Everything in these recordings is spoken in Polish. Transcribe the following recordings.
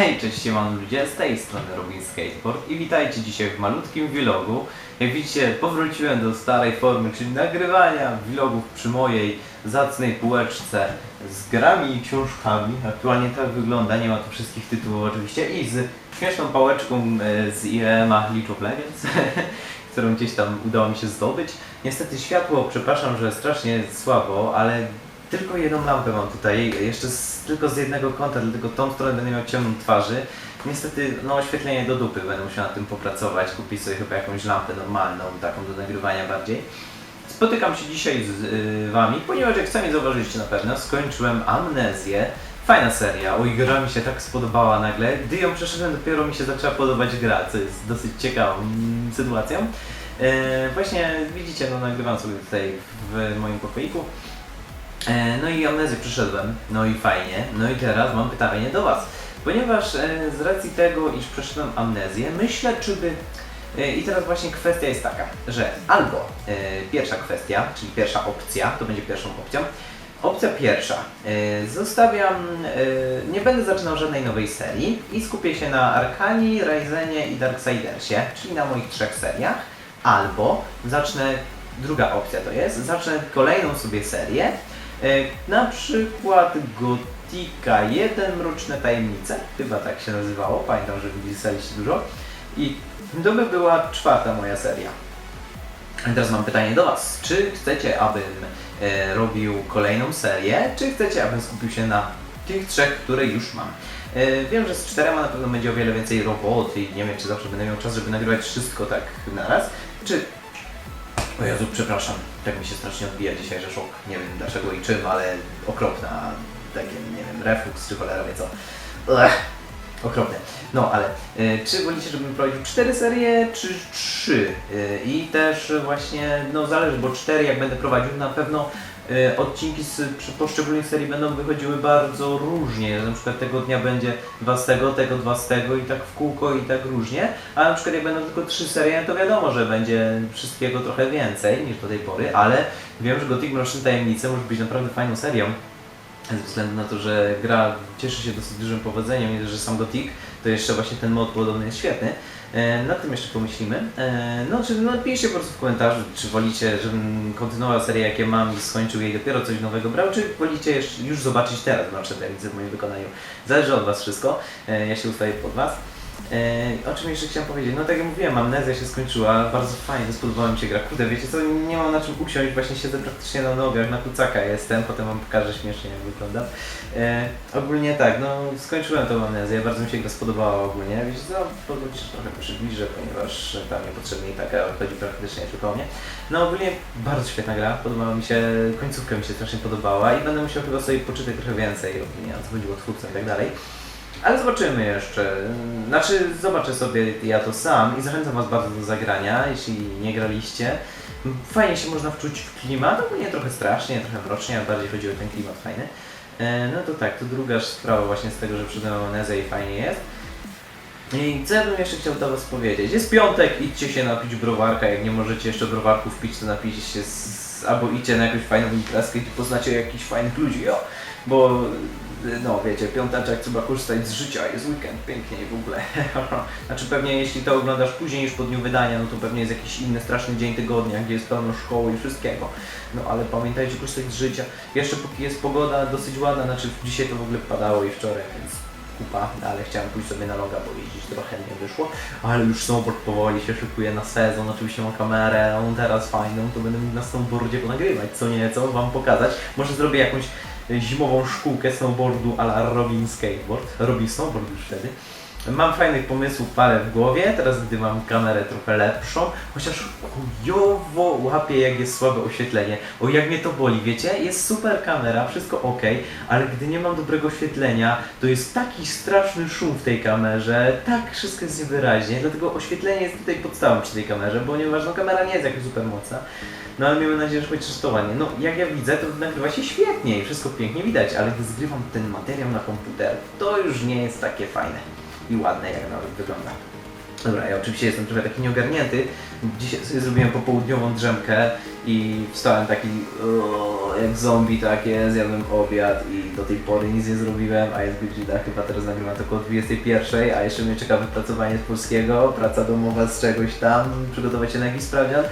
Hej, cześć siemano ludzie, z tej strony Robin Skateboard i witajcie dzisiaj w malutkim vlogu. Jak widzicie, powróciłem do starej formy, czyli nagrywania vlogów przy mojej zacnej półeczce z grami i książkami. Aktualnie tak wygląda, nie ma tu wszystkich tytułów oczywiście i z śmieszną pałeczką e, z IEM-a of Legends, którą gdzieś tam udało mi się zdobyć. Niestety światło, przepraszam, że strasznie słabo, ale tylko jedną lampę mam tutaj, jeszcze z, tylko z jednego kąta, dlatego tą stronę będę miał ciemną twarzy. Niestety, no oświetlenie do dupy, będę musiał nad tym popracować, kupić sobie chyba jakąś lampę normalną, taką do nagrywania bardziej. Spotykam się dzisiaj z y, Wami, ponieważ jak sami zauważyliście na pewno, skończyłem Amnezję. Fajna seria, oj gra mi się tak spodobała nagle. Gdy ją przeszedłem, dopiero mi się zaczęła podobać gra, co jest dosyć ciekawą mm, sytuacją. E, właśnie widzicie, no nagrywam sobie tutaj w moim pokoiku. E, No i amnezję przeszedłem, no i fajnie. No i teraz mam pytanie do Was. Ponieważ e, z racji tego, iż przeszedłem amnezję, myślę, czy by... e, I teraz właśnie kwestia jest taka, że albo e, pierwsza kwestia, czyli pierwsza opcja, to będzie pierwszą opcją. Opcja pierwsza. E, Zostawiam, e, nie będę zaczynał żadnej nowej serii i skupię się na Arkanii, Ryzenie i Darksidersie, czyli na moich trzech seriach. Albo zacznę, druga opcja to jest, zacznę kolejną sobie serię, Na przykład Gotika 1 Mroczne Tajemnice, chyba tak się nazywało, pamiętam, że pisaliście dużo. I to by była czwarta moja seria. I teraz mam pytanie do Was. Czy chcecie, abym e, robił kolejną serię, czy chcecie, abym skupił się na tych trzech, które już mam? E, wiem, że z czterema na pewno będzie o wiele więcej roboty i nie wiem, czy zawsze będę miał czas, żeby nagrywać wszystko tak naraz. Czy o Jezu, przepraszam, tak mi się strasznie odbija dzisiaj, że szok. Nie wiem dlaczego i czym, ale okropna, takie, nie wiem, reflux czy cholera wie co. Ech, okropne. No, ale y, czy wolicie, żebym prowadził cztery serie, czy trzy? Y, I też właśnie, no zależy, bo cztery jak będę prowadził, na pewno y, odcinki z przy poszczególnych serii będą wychodziły bardzo różnie. Na przykład tego dnia będzie dwa z tego, tego z tego i tak w kółko i tak różnie. A na przykład jak będą tylko trzy serie, to wiadomo, że będzie wszystkiego trochę więcej niż do tej pory, ale wiem, że Gothic Mroczne Tajemnice może być naprawdę fajną serią. Ze względu na to, że gra cieszy się dosyć dużym powodzeniem, nie dość, że sam Gothic, to jeszcze właśnie ten mod podobny jest świetny. E, nad tym jeszcze pomyślimy. E, no, czy no, piszcie po prostu w komentarzu, czy wolicie, żebym kontynuował serię, jakie mam i skończył jej dopiero coś nowego brał, czy wolicie jeszcze już zobaczyć teraz Mroczne Tajemnice w moim wykonaniu. Zależy od Was wszystko. E, ja się ustawię pod Was. E, o czym jeszcze chciałem powiedzieć? No tak jak mówiłem, amnezja się skończyła, bardzo fajnie, spodobała mi się gra. Kurde, wiecie co, nie mam na czym usiąść, właśnie siedzę praktycznie na nogach, na kucaka jestem, potem wam pokażę śmiesznie jak wyglądam. E, ogólnie tak, no skończyłem tą amnezję, bardzo mi się gra spodobała ogólnie, wiecie co, pozwólcie, że trochę przybliżę, ponieważ tam niepotrzebnie i taka chodzi praktycznie tylko o mnie. No ogólnie bardzo świetna gra, podobała mi się, końcówka mi się strasznie podobała i będę musiał chyba sobie poczytać trochę więcej ogólnie, o co chodziło twórcom i tak dalej. Ale zobaczymy jeszcze. Znaczy, zobaczę sobie ja to sam i zachęcam Was bardzo do zagrania, jeśli nie graliście. Fajnie się można wczuć w klimat, ogólnie trochę strasznie, trochę mrocznie, ale bardziej chodzi o ten klimat fajny. E, No to tak, to druga sprawa właśnie z tego, że przyszedłem amnezję i fajnie jest. I co ja bym jeszcze chciał do Was powiedzieć? Jest piątek, idźcie się napić browarka, jak nie możecie jeszcze browarków pić, to napijcie się z... albo idźcie na jakąś fajną imprezkę i poznacie jakichś fajnych ludzi, jo! Bo no wiecie, piąteczek trzeba korzystać z życia, jest weekend, pięknie w ogóle. znaczy pewnie jeśli to oglądasz później niż po dniu wydania, no to pewnie jest jakiś inny straszny dzień tygodnia, gdzie jest pełno szkoły i wszystkiego. No ale pamiętajcie korzystać z życia. Jeszcze póki jest pogoda dosyć ładna, znaczy dzisiaj to w ogóle padało i wczoraj, więc kupa, ale chciałem pójść sobie na loga, bo jeździć trochę nie wyszło, ale już snowboard powoli się szykuje na sezon, oczywiście mam kamerę, no teraz fajną, to będę mógł na snowboardzie ponagrywać, co nieco, wam pokazać. Może zrobię jakąś zimową szkółkę snowboardu a la Robin Skateboard, Robin Snowboard już wtedy. Mam fajnych pomysłów parę w głowie, teraz gdy mam kamerę trochę lepszą, chociaż chujowo łapię jak jest słabe oświetlenie. O jak mnie to boli, wiecie? Jest super kamera, wszystko ok, ale gdy nie mam dobrego oświetlenia, to jest taki straszny szum w tej kamerze, tak wszystko jest niewyraźnie, dlatego oświetlenie jest tutaj podstawą przy tej kamerze, ponieważ no, kamera nie jest jakaś super mocna. No ale miejmy nadzieję, że chociaż to ładnie. No jak ja widzę, to nagrywa się świetnie i wszystko pięknie widać, ale gdy zgrywam ten materiał na komputer, to już nie jest takie fajne i ładne jak nawet wygląda. Dobra, ja oczywiście jestem trochę taki nieogarnięty. Dzisiaj sobie zrobiłem popołudniową drzemkę i wstałem taki o, jak zombie takie, zjadłem obiad i do tej pory nic nie zrobiłem, a jest godzina, chyba teraz nagrywam to około 21, a jeszcze mnie czeka wypracowanie z polskiego, praca domowa z czegoś tam, przygotować się na jakiś sprawdzian.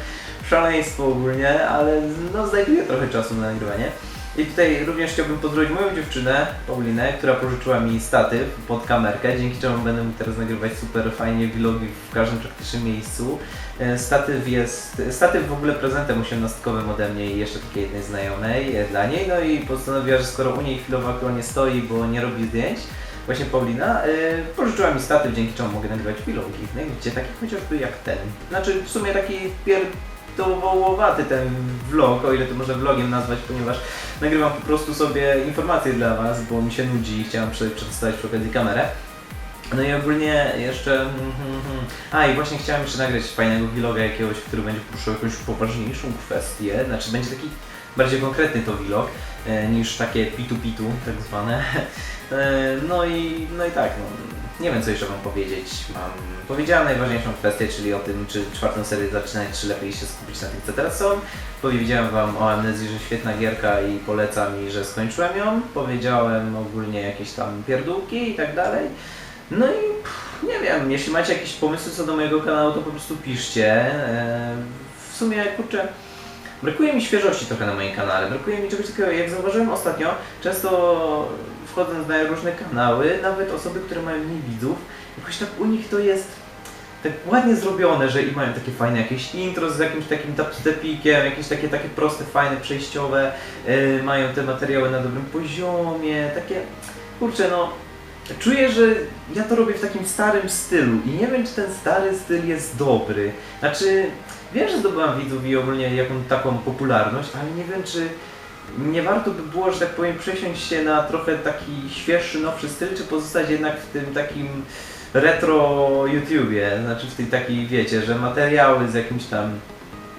Szaleństwo ogólnie, ale no znajduję trochę czasu na nagrywanie. I tutaj również chciałbym pozdrowić moją dziewczynę, Paulinę, która pożyczyła mi statyw pod kamerkę, dzięki czemu będę mógł teraz nagrywać super fajnie vlogi w każdym praktycznym miejscu. E, Statyw jest, statyw w ogóle prezentem osiemnastkowym ode mnie i jeszcze takiej jednej znajomej e, dla niej, no i postanowiła, że skoro u niej chwilowo nie stoi, bo nie robi zdjęć, właśnie Paulina, e, pożyczyła mi statyw, dzięki czemu mogę nagrywać vlogi, no widzicie, taki chociażby jak ten. Znaczy w sumie taki pier wołowaty ten vlog, o ile to można vlogiem nazwać, ponieważ nagrywam po prostu sobie informacje dla Was, bo mi się nudzi i chciałem prze- przedstawić przy okazji kamerę. No i ogólnie jeszcze... mhm, mhm. A i właśnie chciałem jeszcze nagrać fajnego vloga jakiegoś, który będzie poruszał jakąś poważniejszą kwestię, znaczy będzie taki bardziej konkretny to vlog niż takie pitu-pitu tak zwane. E, no i, no i tak, no, nie wiem co jeszcze Wam powiedzieć. Mam, powiedziałem najważniejszą kwestię, czyli o tym, czy czwartą serię zaczynać, czy lepiej się skupić na tych, co teraz są. Powiedziałem Wam o Amnezji, że świetna gierka i polecam i że skończyłem ją. Powiedziałem ogólnie jakieś tam pierdółki i tak dalej. No i pff, nie wiem, jeśli macie jakieś pomysły co do mojego kanału, to po prostu piszcie. E, w sumie, kurczę, brakuje mi świeżości trochę na moim kanale. Brakuje mi czegoś takiego, jak zauważyłem ostatnio, często wchodząc na różne kanały, nawet osoby, które mają mniej widzów, jakoś tak u nich to jest tak ładnie zrobione, że i mają takie fajne jakieś intro z jakimś takim dubstepikiem, jakieś takie, takie proste, fajne, przejściowe, yy, mają te materiały na dobrym poziomie, takie, kurczę no, czuję, że ja to robię w takim starym stylu i nie wiem, czy ten stary styl jest dobry. Znaczy, wiem, że zdobyłam widzów i ogólnie jaką taką popularność, ale nie wiem, czy nie warto by było, że tak powiem, przesiąść się na trochę taki świeższy, nowszy styl, czy pozostać jednak w tym takim retro YouTubie, znaczy w tej takiej, wiecie, że materiały z jakimś tam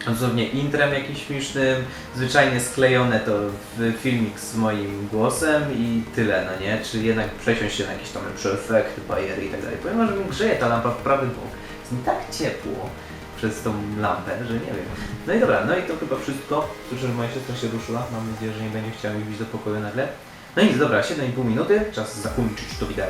dosłownie intrem jakimś śmiesznym, zwyczajnie sklejone to w filmik z moim głosem i tyle, no nie? Czy jednak przesiąść się na jakieś tam lepsze efekty, bajery i tak dalej. Powiem, że mi grzeje ta lampa w prawy bok. Jest mi tak ciepło przez tą lampę, że nie wiem. No i dobra, no i to chyba wszystko. Słyszę, że moja siostra się ruszyła. Mam nadzieję, że nie będzie chciała mi wbić do pokoju nagle. No nic, dobra, 7,5 minuty, czas zakończyć to wideo.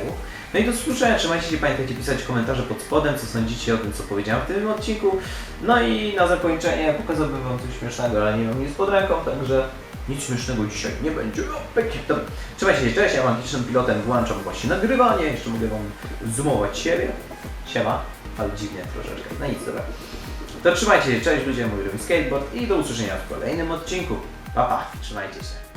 No i do usłyszenia, trzymajcie się, pamiętajcie pisać komentarze pod spodem, co sądzicie o tym, co powiedziałem w tym odcinku. No i na zakończenie pokazałbym wam coś śmiesznego, ale nie mam nic pod ręką, także nic śmiesznego dzisiaj nie będzie. O, pyk. Dobra, trzymajcie się, cześć, ja mam licznym pilotem, włączam właśnie nagrywanie, jeszcze mogę wam zoomować siebie. Siema, ale dziwnie troszeczkę. No nic, dobra. To trzymajcie się, cześć ludzie, mój robi skateboard i do usłyszenia w kolejnym odcinku. Pa, pa, trzymajcie się.